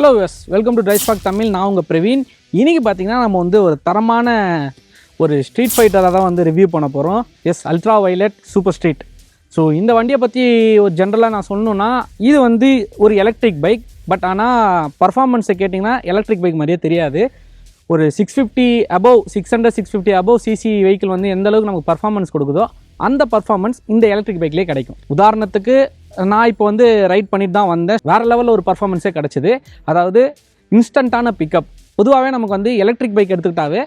Hello yes welcome to tries pack Tamil நான் உங்கள் பிரவீன். இன்றைக்கி பார்த்தீங்கன்னா நம்ம வந்து ஒரு தரமான ஒரு ஸ்ட்ரீட் ஃபைட்டரை தான் வந்து ரிவ்யூ பண்ண போகிறோம் yes Ultraviolette super street so இந்த வண்டியை பற்றி ஒரு ஜென்ரலாக நான் சொல்லணுன்னா இது வந்து ஒரு எலக்ட்ரிக் பைக் பட் ஆனால் பர்ஃபார்மன்ஸை கேட்டிங்கன்னா எலக்ட்ரிக் பைக் மாதிரியே தெரியாது. ஒரு six fifty above six hundred six fifty above CC vehicle வந்து எந்த அளவுக்கு நமக்கு பர்ஃபார்மன்ஸ் கொடுக்குதோ அந்த பர்ஃபார்மன்ஸ் இந்த எலக்ட்ரிக் பைக்லேயே கிடைக்கும். உதாரணத்துக்கு நான் இப்போ வந்து ரைட் பண்ணிட்டு தான் வந்தேன். வேறு லெவலில் ஒரு பர்ஃபார்மன்ஸே கிடச்சிது. அதாவது இன்ஸ்டண்ட்டான பிக்கப் பொதுவாகவே நமக்கு வந்து எலக்ட்ரிக் பைக் எடுத்துக்கிட்டாவே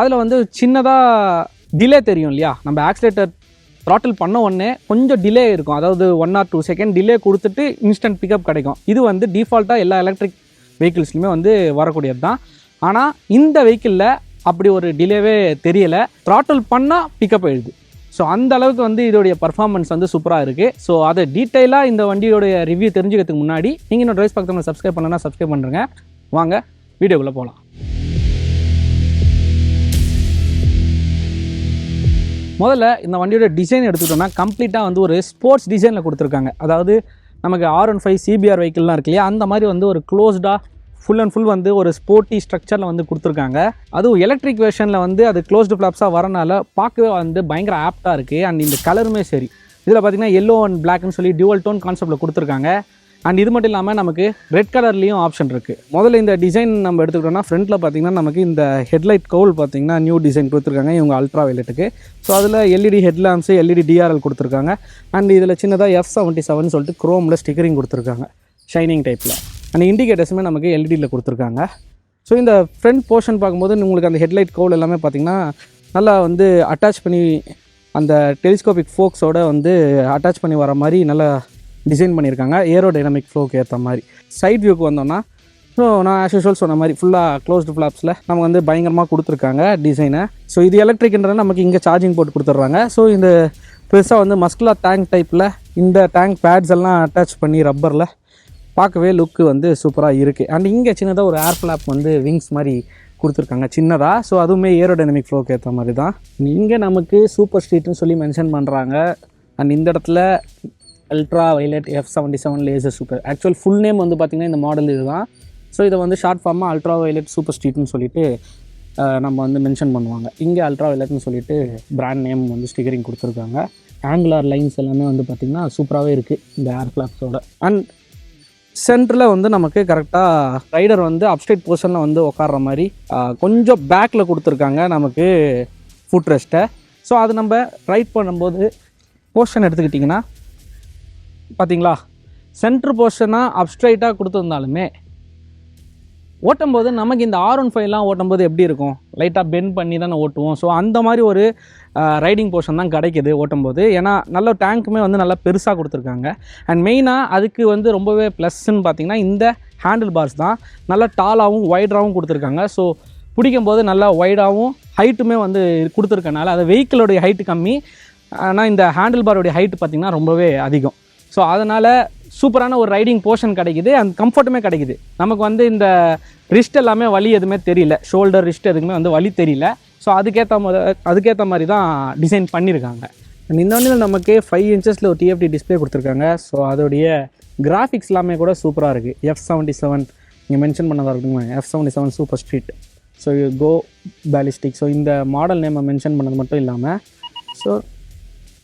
அதில் வந்து சின்னதாக டிலே தெரியும் இல்லையா? நம்ம ஆக்சிலேட்டர் த்ராட்டில் பண்ண உடனே கொஞ்சம் டிலே இருக்கும். அதாவது one or two second delay கொடுத்துட்டு இன்ஸ்டன்ட் பிக்கப் கிடைக்கும். இது வந்து டிஃபால்ட்டாக எல்லா எலக்ட்ரிக் வெஹிக்கிள்ஸ்லையுமே வந்து வரக்கூடியது தான். ஆனால் இந்த வெஹிக்கிளில் அப்படி ஒரு டிலேவே தெரியலை. த்ராட்டில் பண்ணால் பிக்கப் எழுது ஸோ அந்த அளவுக்கு வந்து இதோடைய பர்ஃபார்மன்ஸ் வந்து சூப்பராக இருக்குது ஸோ அதை டீட்டெயிலாக இந்த வண்டியோடைய ரிவ்யூ தெரிஞ்சுக்கிறதுக்கு முன்னாடி நீங்கள் இன்னும் ட்ரைஸ் பக்கத்தில் சப்ஸ்கிரைப் பண்ணலன்னா சப்ஸ்கிரைப் பண்ணுறேங்க வாங்க வீடியோக்குள்ளே போகலாம் முதல்ல இந்த வண்டியோட டிசைன் எடுத்துக்கிட்டோம்னா கம்ப்ளீட்டாக வந்து ஒரு ஸ்போர்ட்ஸ் டிசைனில் கொடுத்துருக்காங்க. அதாவது நமக்கு ஆர் ஒன் ஃபைவ் சிபிஆர் வெஹிக்கிள்லாம் இருக்கு இல்லையா? அந்த மாதிரி வந்து ஒரு க்ளோஸ்டாக ஃபுல் அண்ட் ஃபுல் வந்து ஒரு ஸ்போர்ட்டி ஸ்ட்ரக்சரில் வந்து கொடுத்துருக்காங்க. அதுவும் எலக்ட்ரிக் வேர்ஷனில் வந்து அது க்ளோஸ்டு ஃப்ளாப்ஸாக வரனால பார்க்கவே வந்து பயங்கர ஆப்டாக இருக்குது அண்ட் இந்த கலருமே சரி. இதில் பார்த்தீங்கன்னா எல்லோ அண்ட் பிளாக்னு சொல்லி டியூவல் டோன் கான்செப்ட்டில் கொடுத்துருக்காங்க. அண்ட் இது மட்டும் இல்லாமல் நமக்கு ரெட் கலர்லேயும் ஆப்ஷன் இருக்குது முதல்ல இந்த டிசைன் நம்ம எடுத்துக்கிட்டோம்னா ஃப்ரண்ட்டில் பார்த்தீங்கன்னா நமக்கு இந்த ஹெட்லைட் கவுல் பார்த்தீங்கன்னா நியூ டிசைன் கொடுத்துருக்காங்க. இவங்க அல்ட்ரா வெலெட்டுக்கு ஸோ அதில் எல்இடி ஹெட்லாம்ஸு எல்இடி டிஆர்எல் கொடுத்துருக்காங்க. அண்ட் இதில் சின்னதாக எஃப் செவன்ட்டி செவன் சொல்லிட்டு குரோமில் ஸ்டிக்கரிங் கொடுத்துருக்காங்க. ஷைனிங் டைப்பில் அந்த இண்டிகேட்டர்ஸுமே நமக்கு எல்இடியில் கொடுத்துருக்காங்க. ஸோ இந்த ஃப்ரண்ட் போர்ஷன் பார்க்கும்போது உங்களுக்கு அந்த ஹெட்லைட் கோல் எல்லாமே பார்த்தீங்கன்னா நல்லா வந்து அட்டாச் பண்ணி அந்த டெலிஸ்கோபிக் ஃபோக்ஸோட வந்து அட்டாச் பண்ணி வர மாதிரி நல்லா டிசைன் பண்ணியிருக்காங்க. ஏரோ டைனமிக் ஃப்ளோக்கு ஏற்ற மாதிரி. சைட் வியூக்கு வந்தோம்னா ஸோ நான் ஆஸ் யூஷுவல் சொன்ன மாதிரி ஃபுல்லாக க்ளோஸ்டு ஃப்ளாப்ஸில் நமக்கு வந்து பயங்கரமாக கொடுத்துருக்காங்க டிசைனை ஸோ இது எலக்ட்ரிக்ன்றது நமக்கு இங்கே சார்ஜிங் போட்டு கொடுத்துட்றாங்க. ஸோ இந்த பெருசாக வந்து மஸ்குலா டேங்க் டைப்பில் இந்த டேங்க் பேட்ஸ் எல்லாம் அட்டாச் பண்ணி ரப்பரில் பார்க்கவே லுக்கு வந்து சூப்பராக இருக்குது அண்ட் இங்கே சின்னதாக ஒரு ஏர் ஃப்ளாப் வந்து விங்ஸ் மாதிரி கொடுத்துருக்காங்க. சின்னதாக ஸோ அதுவுமே ஏரோடைனமிக் ஃப்ளோக்கு ஏற்ற மாதிரி தான். இங்கே நமக்கு சூப்பர் ஸ்ட்ரீட்னு சொல்லி மென்ஷன் பண்ணுறாங்க அண்ட் இந்த இடத்துல ultra violet F seventy seven laser super actual full name வந்து பார்த்திங்கன்னா இந்த மாடல் இதுதான். ஸோ இதை வந்து ஷார்ட் ஃபார்மாக அல்ட்ரா வைலட் சூப்பர் ஸ்ட்ரீட்னு சொல்லிட்டு நம்ம வந்து மென்ஷன் பண்ணுவாங்க. இங்கே அல்ட்ரா வைலட்னு சொல்லிட்டு பிராண்ட் நேம் வந்து ஸ்டிக்கரிங் கொடுத்துருக்காங்க. ஆங்குலார் லைன்ஸ் எல்லாமே வந்து பார்த்திங்கன்னா சூப்பராகவே இருக்குது இந்த ஏர் ஃப்ளாப்ஸோட அண்ட் சென்டரில் வந்து நமக்கு கரெக்டாக ரைடர் வந்து அப்ஸ்டேட் போர்ஷனில் வந்து உட்கார்ற மாதிரி கொஞ்சம் பேக்கில் கொடுத்துருக்காங்க நமக்கு ஃபுட் ரெஸ்ட்டை ஸோ அது நம்ம ரைட் பண்ணும்போது போர்ஷன் எடுத்துக்கிட்டிங்கன்னா பார்த்தீங்களா சென்ட்ரு போர்ஷனாக அப்ஸ்ட்ரைட்டாக கொடுத்துருந்தாலுமே ஓட்டும்போது நமக்கு இந்த ஆர் ஒன் ஃபைவ்லாம் ஓட்டும்போது எப்படி இருக்கும்? லைட்டாக பெண்ட் பண்ணி தானே ஓட்டுவோம். ஸோ அந்த மாதிரி ஒரு ரைடிங் போர்ஷன் தான் கிடைக்குது ஓட்டும்போது. ஏன்னா நல்ல டேங்க்குமே வந்து நல்லா பெருசாக கொடுத்துருக்காங்க. அண்ட் மெயினாக அதுக்கு வந்து ரொம்பவே ப்ளஸ்ன்னு பார்த்தீங்கன்னா இந்த ஹேண்டில் பார்ஸ் தான் நல்லா டாலாகவும் ஒய்டராகவும் கொடுத்துருக்காங்க. ஸோ பிடிக்கும்போது நல்லா ஒய்டாகவும் ஹைட்டுமே வந்து கொடுத்துருக்கனால அது வெஹிக்கிளோடைய ஹைட்டு கம்மி. ஆனால் இந்த ஹேண்டில் பாருடைய ஹைட்டு பார்த்திங்கன்னா ரொம்பவே அதிகம். ஸோ அதனால் சூப்பரான ஒரு ரைடிங் போர்ஷன் கிடைக்குது. அந்த கம்ஃபர்ட்டுமே கிடைக்குது. நமக்கு வந்து இந்த ரிஸ்ட் எல்லாமே வலி எதுவுமே தெரியல. ஷோல்டர் ரிஸ்ட் எதுக்குமே வந்து வலி தெரியல. ஸோ அதுக்கேற்ற மாதிரி அதுக்கேற்ற மாதிரி தான் டிசைன் பண்ணியிருக்காங்க அண்ட் இந்த வண்டியில் நமக்கு ஃபைவ் இன்ச்சஸில் ஒரு டிஎஃப்டி டிஸ்பிளே கொடுத்துருக்காங்க. ஸோ அதோடைய கிராஃபிக்ஸ் எல்லாமே கூட சூப்பராக இருக்குது எஃப் செவன்ட்டி செவன் நீங்கள் மென்ஷன் பண்ணதாக இருக்குங்க F seventy seven super street so go ballistic so இந்த மாடல் நேமை மென்ஷன் பண்ணது மட்டும் இல்லாமல் ஸோ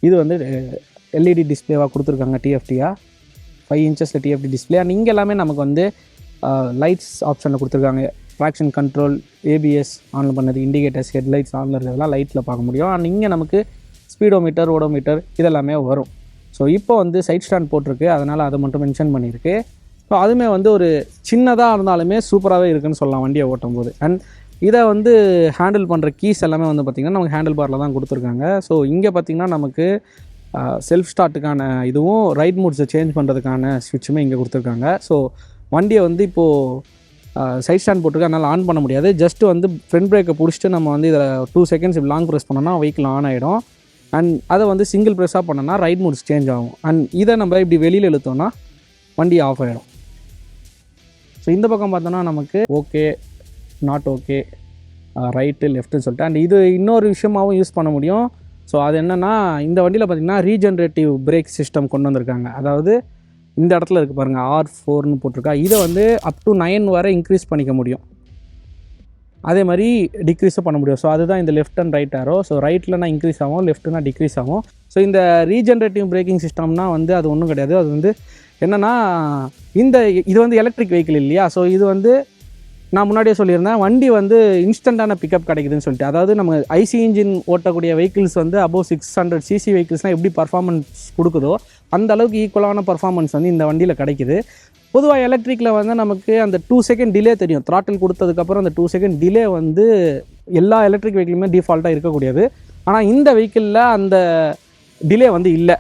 இது வந்து எல்இடி டிஸ்பிளேவாக கொடுத்துருக்காங்க டிஎஃப்டியாக ஃபைவ் இன்ச்சஸில் டிஎஃப்டி டிஸ்பிளே அண்ட் இங்கே எல்லாமே நமக்கு வந்து லைட்ஸ் ஆப்ஷனில் கொடுத்துருக்காங்க. ட்ராக்ஷன் கண்ட்ரோல் ஏபிஎஸ் ஆன் பண்ணது இண்டிகேட்டர்ஸ் ஹெட்லைட்ஸ் ஆனில் இருக்கிறதெல்லாம் லைட்டில் பார்க்க முடியும். அண்ட் இங்கே நமக்கு ஸ்பீடோமீட்டர் ஓடோமீட்டர் இதெல்லாமே வரும். ஸோ இப்போ வந்து சைட் ஸ்டாண்ட் போட்டிருக்கு. அதனால் அதை மட்டும் மென்ஷன் பண்ணியிருக்கு. ஸோ அதுவுமே வந்து ஒரு சின்னதாக இருந்தாலுமே சூப்பராகவே இருக்குன்னு சொல்லலாம் வண்டியை ஓட்டும் போது அண்ட் இதை வந்து ஹேண்டில் பண்ணுற கீஸ் எல்லாமே வந்து பார்த்திங்கன்னா நமக்கு ஹேண்டில் பாரில் தான் கொடுத்துருக்காங்க. ஸோ இங்கே பார்த்திங்கன்னா நமக்கு செல்ஃப் ஸ்டார்ட்டுக்கான இதுவும் ரைட் மூட்ஸை சேஞ்ச் பண்ணுறதுக்கான ஸ்விட்சுமே இங்கே கொடுத்துருக்காங்க. ஸோ வண்டியை வந்து இப்போது சைட் ஸ்டாண்ட் போட்டுருக்கு அதனால் ஆன் பண்ண முடியாது. ஜஸ்ட் வந்து ஃப்ரண்ட் பிரேக்கை பிடிச்சிட்டு நம்ம வந்து இதில் டூ செகண்ட்ஸ் லாங் ப்ரெஸ் பண்ணோன்னா வெஹிக்கிள் ஆன் ஆகிடும் அண்ட் அதை வந்து சிங்கிள் ப்ரெஸ்ஸாக பண்ணோன்னா ரைட் மூட்ஸ் சேஞ்ச் ஆகும். அண்ட் இதை நம்ம இப்படி வெளியில் இழுத்தோன்னா வண்டி ஆஃப் ஆகிடும் ஸோ இந்த பக்கம் பார்த்தோன்னா நமக்கு ஓகே நாட் ஓகே ரைட்டு லெஃப்ட்டுன்னு சொல்லிட்டு. அண்ட் இது இன்னொரு விஷயமாகவும் யூஸ் பண்ண முடியும். ஸோ அது என்னென்னா இந்த வண்டியில் பார்த்திங்கன்னா ரீஜென்ரேட்டிவ் பிரேக் சிஸ்டம் கொண்டு வந்திருக்காங்க. அதாவது இந்த இடத்துல இருக்குது பாருங்கள் ஆர் ஃபோர்னு போட்டிருக்கா. இதை வந்து அப் டு நைன் வரை இன்க்ரீஸ் பண்ணிக்க முடியும். அதே மாதிரி டிக்ரீஸும் பண்ண முடியும். ஸோ அதுதான் இந்த left and right arrow so ரைட்லனா increase ஆகும் லெஃப்ட்னா டிக்ரீஸ் ஆகும். ஸோ இந்த ரீஜென்ரேட்டிவ் பிரேக்கிங் சிஸ்டம்னா வந்து அது ஒன்றும் கிடையாது. அது வந்து என்னென்னா இந்த இது வந்து எலக்ட்ரிக் வெஹிக்கிள் இல்லையா? ஸோ இது வந்து நான் முன்னாடியே சொல்லியிருந்தேன் வண்டி வந்து இன்ஸ்டண்ட்டான பிக்கப் கிடைக்குதுன்னு சொல்லிட்டு. அதாவது நம்ம ஐசி இன்ஜின் ஓட்டக்கூடிய வெஹிக்கிள்ஸ் வந்து அபோவ் சிக்ஸ் ஹண்ட்ரட் சிசி வெஹிக்கிள்ஸ்னால் எப்படி பர்ஃபார்மன்ஸ் கொடுக்குதோ அந்த அளவுக்கு ஈக்குவலான பர்ஃபார்மன்ஸ் வந்து இந்த வண்டியில் கிடைக்குது. பொதுவாக எலக்ட்ரிக்கில் வந்து நமக்கு அந்த டூ செகண்ட் டிலே தெரியும். த்ராட்டில் கொடுத்ததுக்கப்புறம் அந்த டூ செகண்ட் டிலே வந்து எல்லா எலக்ட்ரிக் வெஹிக்கிளுமே டிஃபால்ட்டாக இருக்கக்கூடியது. ஆனால் இந்த வெஹிக்கிளில் அந்த டிலே வந்து இல்லை.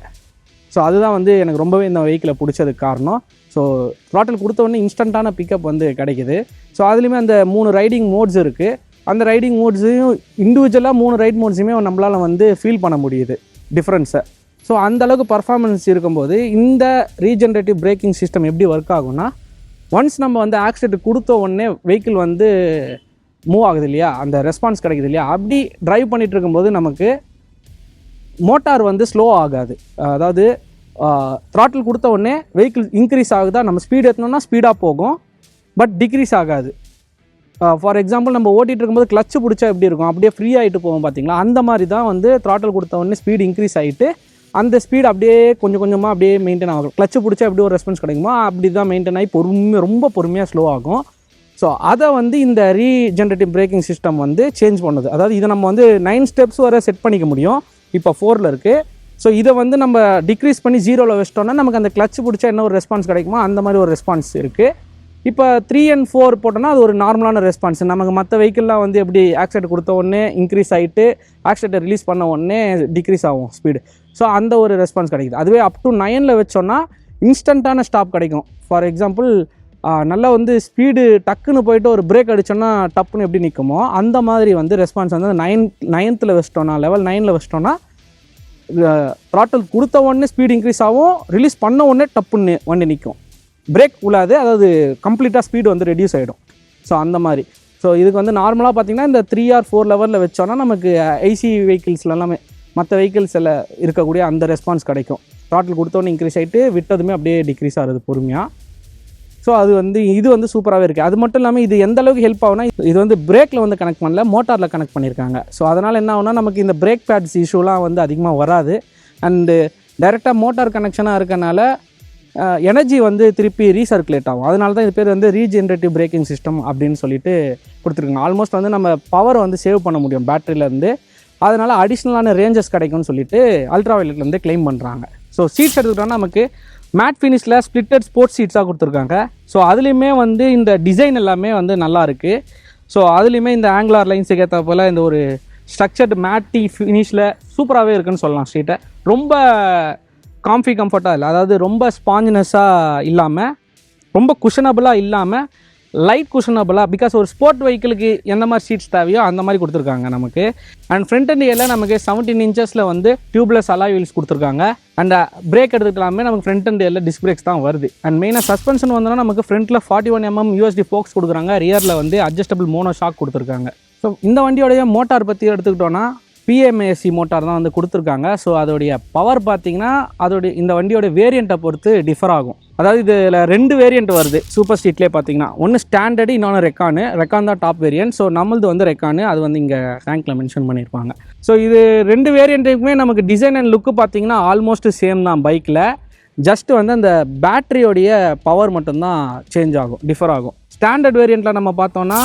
ஸோ அதுதான் வந்து எனக்கு ரொம்பவே இந்த வெஹிக்கிளை பிடிச்சதுக்கு காரணம். ஸோ த்ராட்டில் கொடுத்தவொடனே இன்ஸ்டண்ட்டான பிக்கப் வந்து கிடைக்குது. ஸோ அதுலேயுமே அந்த மூணு ரைடிங் மோட்ஸ் இருக்குது அந்த ரைடிங் மோட்ஸையும் இண்டிவிஜுவலாக மூணு ரைட் மோட்ஸுமே நம்மளால் வந்து ஃபீல் பண்ண முடியுது. டிஃப்ரென்ஸை ஸோ அந்தளவுக்கு பர்ஃபார்மன்ஸ் இருக்கும்போது இந்த ரீஜென்ரேட்டிவ் பிரேக்கிங் சிஸ்டம் எப்படி ஒர்க் ஆகும்னா ஒன்ஸ் நம்ம வந்து ஆக்சிடென்ட் கொடுத்த உடனே வெஹிக்கிள் வந்து மூவ் ஆகுது இல்லையா? அந்த ரெஸ்பான்ஸ் கிடைக்குது இல்லையா? அப்படி ட்ரைவ் பண்ணிகிட்டு இருக்கும்போது நமக்கு மோட்டார் வந்து ஸ்லோ ஆகாது. அதாவது த்ராட்டில் கொடுத்த உடனே வெஹிக்கிள் இன்க்ரீஸ் ஆகுதா? நம்ம ஸ்பீடு ஏற்றினோம்னா ஸ்பீடாக போகும். பட் டிக்ரீஸ் ஆகாது. ஃபார் எக்ஸாம்பிள் நம்ம ஓட்டிகிட்டு இருக்கும்போது கிளச்சு பிடிச்சா எப்படி இருக்கும்? அப்படியே ஃப்ரீ ஆகிட்டு போவோம் பார்த்தீங்களா அந்த மாதிரி தான் வந்து த்ராட்டில் கொடுத்த உடனே ஸ்பீடு இன்க்ரீஸ் ஆகிட்டு அந்த ஸ்பீடு அப்படியே கொஞ்சம் கொஞ்சமாக அப்படியே மெயின்டைன் ஆகும். கிளச்சு பிடிச்சா எப்படி ஒரு ரெஸ்பான்ஸ் கிடைக்குமோ அப்படி தான் மெயின்டைன் ஆகி பொறுமை ரொம்ப பொறுமையாக ஸ்லோ ஆகும். ஸோ அதை வந்து இந்த ரீஜென்ரேட்டிவ் பிரேக்கிங் சிஸ்டம் வந்து சேஞ்ச் பண்ணுது. அதாவது இதை நம்ம வந்து நைன் ஸ்டெப்ஸ் வரை செட் பண்ணிக்க முடியும். இப்போ ஃபோரில் இருக்குது ஸோ இதை வந்து நம்ம டிக்ரீஸ் பண்ணி ஜீரோவில் வச்சிட்டோம்னா நமக்கு அந்த கிளச் பிடிச்சா என்ன ஒரு ரெஸ்பான்ஸ் கிடைக்குமோ அந்த மாதிரி ஒரு ரெஸ்பான்ஸ் இருக்குது இப்போ த்ரீ அண்ட் ஃபோர் போட்டோன்னா அது ஒரு நார்மலான ரெஸ்பான்ஸ் நமக்கு மற்ற வெஹிக்கிள்லாம் வந்து எப்படி ஆக்சிடென்ட் கொடுத்த உடனே இன்க்ரீஸ் ஆகிட்டு ஆக்சிடென்ட்டை ரிலீஸ் பண்ண உடனே டிக்ரீஸ் ஆகும் ஸ்பீடு ஸோ அந்த ஒரு ரெஸ்பான்ஸ் கிடைக்குது. அதுவே அப் டு நைனில் வச்சோன்னா இன்ஸ்டண்ட்டான ஸ்டாப் கிடைக்கும். ஃபார் எக்ஸாம்பிள் நல்லா வந்து ஸ்பீடு டக்குன்னு போயிட்டு ஒரு பிரேக் அடிச்சோன்னா டப்புன்னு எப்படி நிற்குமோ அந்த மாதிரி வந்து ரெஸ்பான்ஸ் வந்து நைன் நைன்த்தில் வச்சிட்டோன்னா லெவல் நைனில் வச்சிட்டோன்னா த்ராட்டில் கொடுத்த உடனே ஸ்பீடு இன்க்ரீஸ் ஆகும். ரிலீஸ் பண்ண உடனே டப்புன்னு வண்டி நிற்கும் பிரேக் உள்ளாது அதாவது கம்ப்ளீட்டாக ஸ்பீடு வந்து ரெடியூஸ் ஆகிடும் ஸோ அந்த மாதிரி. ஸோ இதுக்கு வந்து நார்மலாக பார்த்தீங்கன்னா இந்த த்ரீ ஆர் ஃபோர் லெவலில் வச்சோன்னா நமக்கு ஐசி வெஹிக்கிள்ஸில் எல்லாமே மற்ற வெஹிக்கிள்ஸில் இருக்கக்கூடிய அந்த ரெஸ்பான்ஸ் கிடைக்கும். த்ராட்டில் கொடுத்தோன்னே இன்க்ரீஸ் ஆகிட்டு விட்டதுமே அப்படியே டிக்ரீஸ் ஆகுது பொறுமையாக ஸோ அது வந்து இது வந்து சூப்பராகவே இருக்குது அது மட்டும் இல்லாமல் இது எந்த அளவுக்கு ஹெல்ப் ஆகுனா இது வந்து பிரேக்கில் வந்து கனெக்ட் பண்ணல மோட்டாரில் கனெக்ட் பண்ணியிருக்காங்க ஸோ அதனால் என்ன ஆகுனா நமக்கு இந்த பிரேக் பேட்ஸ் இஷ்யூலாம் வந்து அதிகமாக வராது. அண்டு டைரெக்டாக மோட்டார் கனெக்ஷனாக இருக்கனால எனர்ஜி வந்து திருப்பி ரீசர்க்குலேட் ஆகும். அதனால தான் இது பேர் வந்து ரீஜென்ரேட்டிவ் பிரேக்கிங் சிஸ்டம் அப்படின்னு சொல்லிட்டு கொடுத்துருக்காங்க. ஆல்மோஸ்ட் வந்து நம்ம பவர் வந்து சேவ் பண்ண முடியும் பேட்டரியிலேருந்து அதனால் அடிஷ்னலான ரேஞ்சஸ் கிடைக்கும்னு சொல்லிட்டு அல்ட்ரா வயலட்லேருந்து க்ளைம் பண்ணுறாங்க ஸோ சீட்ஸ் எடுத்துக்கிட்டோம்னா நமக்கு மேட் ஃபினிஷில் ஸ்ப்ளிட்டட் ஸ்போர்ட்ஸ் சீட்ஸாக கொடுத்துருக்காங்க. ஸோ அதுலேயுமே வந்து இந்த டிசைன் எல்லாமே வந்து நல்லா இருக்குது ஸோ அதுலேயுமே இந்த ஆங்குலார் லைன்ஸுக்கு ஏற்ற போல் இந்த ஒரு ஸ்ட்ரக்சர்டு மேட்டி ஃபினிஷில் சூப்பராகவே இருக்குன்னு சொல்லலாம் ஸ்ட்ரீட்டை ரொம்ப காம்ஃபி கம்ஃபர்ட்டாக இல்லை. அதாவது ரொம்ப ஸ்பாஞ்சினஸாக இல்லாமல் ரொம்ப குஷனபுளாக இல்லாமல் லைட் குஷனபிளாக பிகாஸ் ஒரு ஸ்போர்ட் வெஹிக்கிளுக்கு எந்த மாதிரி சீட்ஸ் தேவையோ அந்த மாதிரி கொடுத்துருக்காங்க நமக்கு. அண்ட் ஃப்ரண்ட் அண்ட் இயரில் நமக்கு செவன்டீன் இன்ச்சஸில் வந்து டியூப்லெஸ் அலாய் வீல்ஸ் கொடுத்துருக்காங்க. அண்ட் பிரேக் uh, எடுத்துக்கலாமே நமக்கு ஃப்ரண்ட் அண்ட் இயரில் டிஸ்க் பிரேக்ஸ் தான் வருது. அண்ட் மெயினாக சஸ்பென்ஷன் வந்தோன்னா நமக்கு ஃப்ரண்ட்டில் forty one MM USD forks கொடுக்குறாங்க. ரியரில் வந்து அட்ஜஸ்டபிள் மோனோ ஷாக் கொடுத்துருக்காங்க. ஸோ இந்த வண்டியோடைய மோட்டார் பற்றி எடுத்துக்கிட்டோன்னா பிஎம்ஏசி மோட்டார் தான் வந்து கொடுத்துருக்காங்க. ஸோ அதோடைய பவர் பார்த்தீங்கன்னா அதோடைய இந்த வண்டியோட வேரியண்ட்டை பொறுத்து டிஃபர் ஆகும். அதாவது இதில் ரெண்டு வேரியண்ட் வருது சூப்பர் ஸ்ட்ரீட்லேயே பார்த்தீங்கன்னா ஒன்று ஸ்டாண்டர்டு இன்னொன்று ரெக்கானு ரெக்கான் தான் டாப் வேரியன்ட் ஸோ நம்மளது வந்து ரெக்கானு அது வந்து இங்கே ரேங்க்கில் மென்ஷன் பண்ணியிருப்பாங்க ஸோ இது ரெண்டு வேரியண்ட்டுக்குமே நமக்கு டிசைன் அண்ட் லுக்கு பார்த்தீங்கன்னா ஆல்மோஸ்ட் சேம் தான் பைக்கில் ஜஸ்ட் வந்து அந்த பேட்டரியோடைய பவர் மட்டும்தான் சேஞ்ச் ஆகும் டிஃபர் ஆகும். ஸ்டாண்டர்ட் வேரியண்ட்டில் நம்ம பார்த்தோன்னா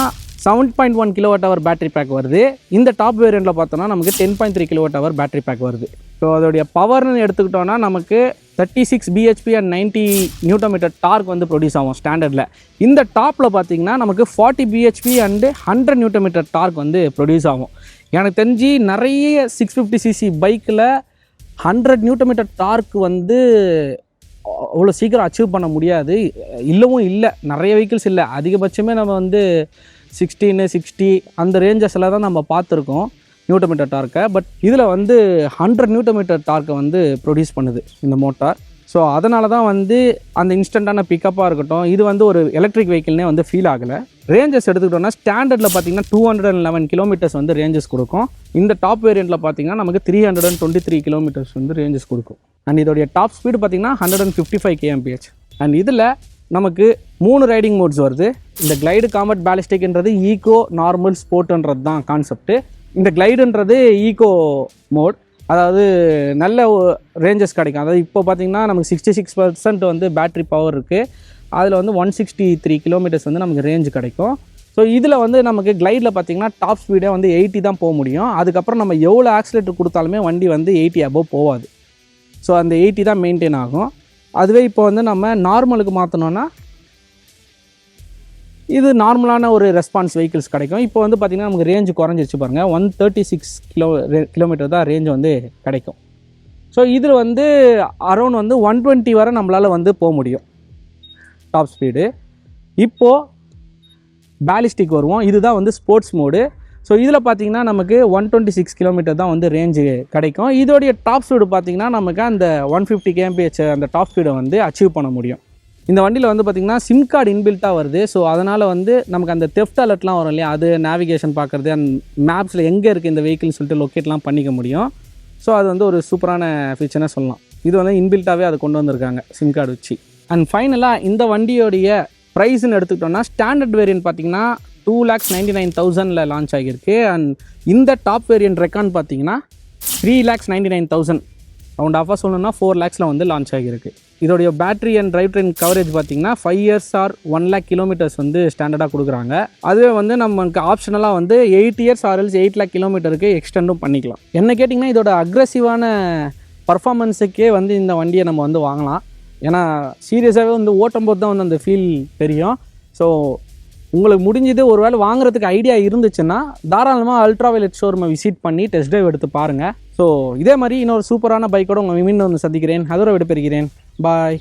seven point one kilowatt hour battery pack வருது. இந்த டாப் வேரியண்ட்டில் பார்த்தோன்னா நமக்கு ten point three kilowatt hour battery pack வருது. ஸோ அதோடைய பவர்னு எடுத்துக்கிட்டோன்னா நமக்கு thirty six BHP and ninety newton metre torque வந்து ப்ரொடியூஸ் ஆகும் ஸ்டாண்டர்டில் இந்த டாப்பில் பார்த்தீங்கன்னா நமக்கு forty BHP and hundred newton metre torque வந்து ப்ரொடியூஸ் ஆகும். எனக்கு தெரிஞ்சு நிறைய சிக்ஸ் ஃபிஃப்டி சிசி பைக்கில் ஹண்ட்ரட் நியூட்டோமீட்டர் டார்க் வந்து அவ்வளோ சீக்கிரம் அச்சீவ் பண்ண முடியாது. இல்லவும் இல்லை. நிறைய வெஹிக்கிள்ஸ் இல்லை. அதிகபட்சமே நம்ம வந்து சிக்ஸ்டீனு சிக்ஸ்டி அந்த ரேஞ்சஸில் தான் நம்ம பார்த்துருக்கோம். நியூட்டோமீட்டர் டார்க்கை பட் இதில் வந்து ஹண்ட்ரட் நியூட்டோமீட்டர் டார்க்கை வந்து ப்ரொடியூஸ் பண்ணுது இந்த மோட்டார். ஸோ அதனால தான் வந்து அந்த இன்ஸ்டண்ட்டான பிக்கப்பாக இருக்கட்டும் இது வந்து ஒரு எலக்ட்ரிக் வெஹிக்கிள்னே வந்து ஃபீல் ஆகலை. ரேஞ்சஸ் எடுத்துக்கிட்டோம்னா ஸ்டாண்டர்டில் பார்த்தீங்கன்னா two hundred and eleven kilometres வந்து ரேஞ்சஸ் கொடுக்கும். இந்த டாப் வேரியண்ட்டில் பார்த்தீங்கன்னா நமக்கு three hundred and twenty three kilometres வந்து ரேஞ்சஸ் கொடுக்கும். அண்ட் இதோடைய டாப் ஸ்பீடு பார்த்தீங்கன்னா hundred and fifty five KMPH and இதில் நமக்கு மூணு ரைடிங் மோட்ஸ் வருது. இந்த கிளைடு காம்பட் பேலிஸ்டிக்ன்றது ஈகோ நார்மல் ஸ்போர்ட்ன்றது தான் கான்செப்ட்டு இந்த கிளைடுன்றது ஈகோ மோட் அதாவது நல்ல ரேஞ்சஸ் கிடைக்கும். அதாவது இப்போ பார்த்தீங்கன்னா நமக்கு சிக்ஸ்டி சிக்ஸ் பர்சன்ட் வந்து பேட்ரி பவர் இருக்குது அதில் வந்து ஒன் சிக்ஸ்டி த்ரீ கிலோமீட்டர்ஸ் வந்து நமக்கு ரேஞ்ச் கிடைக்கும். ஸோ இதில் வந்து நமக்கு கிளைடில் பார்த்தீங்கன்னா டாப் ஸ்பீடே வந்து எயிட்டி தான் போக முடியும். அதுக்கப்புறம் நம்ம எவ்வளோ ஆக்சிலேட்டர் கொடுத்தாலுமே வண்டி வந்து எயிட்டி அபோவ் போகாது ஸோ அந்த எயிட்டி தான் மெயின்டைன் ஆகும். அதுவே இப்போ வந்து நம்ம நார்மலுக்கு மாற்றினோன்னா இது நார்மலான ஒரு ரெஸ்பான்ஸ் வெஹிக்கிள்ஸ் கிடைக்கும். இப்போ வந்து பார்த்திங்கன்னா நமக்கு ரேஞ்ச் குறைஞ்சிருச்சு பாருங்கள் one thirty six kilo kilometre தான் ரேஞ்ச் வந்து கிடைக்கும். ஸோ இதில் வந்து அரௌண்ட் வந்து ஒன் டுவெண்ட்டி வரை நம்மளால் வந்து போக முடியும். டாப் ஸ்பீடு இப்போது பேலிஸ்டிக் வருவோம். இதுதான் வந்து ஸ்போர்ட்ஸ் மோடு ஸோ இதில் பார்த்தீங்கன்னா நமக்கு ஒன் டுவெண்ட்டி சிக்ஸ் கிலோமீட்டர் தான் வந்து ரேஞ்சு கிடைக்கும். இதோடைய டாப் ஸ்பீடு பார்த்தீங்கன்னா நமக்கு அந்த ஒன் ஃபிஃப்டி கேம்பிஹெச் அந்த டாப் ஸ்பீடை வந்து அச்சீவ் பண்ண முடியும். இந்த வண்டியில் வந்து பார்த்திங்கன்னா சிம் கார்டு இன்பில்ட்டாக வருது. ஸோ அதனால் வந்து நமக்கு அந்த தெஃப்ட் அலர்ட்லாம் வரும் இல்லையா? அது நேவிகேஷன் பார்க்குறது அண்ட் மேப்ஸில் எங்கே இருக்குது இந்த வெஹிக்கிள்னு சொல்லிட்டு லொக்கேட்லாம் பண்ணிக்க முடியும். ஸோ அது வந்து ஒரு சூப்பரான ஃபீச்சர்னே சொல்லலாம். இது வந்து இன்பில்ட்டாகவே அது கொண்டு வந்திருக்காங்க சிம் கார்டு வச்சு. அண்ட் ஃபைனலாக இந்த வண்டியோடைய ப்ரைஸ்னு எடுத்துக்கிட்டோம்னா ஸ்டாண்டர்ட் வேரியன்ட் பார்த்தீங்கன்னா டூ லேக்ஸ் நைன்டி நைன் தௌசண்டில் லான்ச் ஆகியிருக்கு. அண்ட் இந்த டாப் வேரியன்ட் ரெக்கார்ட் பார்த்தீங்கன்னா three lakhs ninety nine thousand round ஆஃபாக சொல்லணும்னா ஃபோர் லேக்ஸில் வந்து லான்ச் ஆகியிருக்கு. இதோடைய battery and drive train coverage பார்த்தீங்கன்னா five years or one lakh kilometres வந்து ஸ்டாண்டர்டாக கொடுக்குறாங்க. அதுவே வந்து நமக்கு ஆப்ஷனலாக வந்து எயிட் இயர்ஸ் ஆர்எல்ஸ் எயிட் லேக் கிலோமீட்டருக்கு எக்ஸ்டெண்டும் பண்ணிக்கலாம். என்ன கேட்டிங்கன்னா இதோட அக்ரெசிவான பர்ஃபார்மன்ஸுக்கே வந்து இந்த வண்டியை நம்ம வந்து வாங்கலாம். ஏன்னா சீரியஸாகவே வந்து ஓட்டும் போது தான் வந்து அந்த ஃபீல் தெரியும். ஸோ உங்களுக்கு முடிஞ்சது ஒரு வேளை வாங்குறதுக்கு ஐடியா இருந்துச்சுன்னா தாராளமாக அல்ட்ரா வயலட் ஷோரூமை விசிட் பண்ணி டெஸ்ட் ட்ரைவ் எடுத்து பாருங்கள் ஸோ இதே மாதிரி இன்னொரு சூப்பரான பைக்கோட உங்கள் மீண்டும் வந்து சந்திக்கிறேன். அதோட விடைபெறுகிறேன். பாய்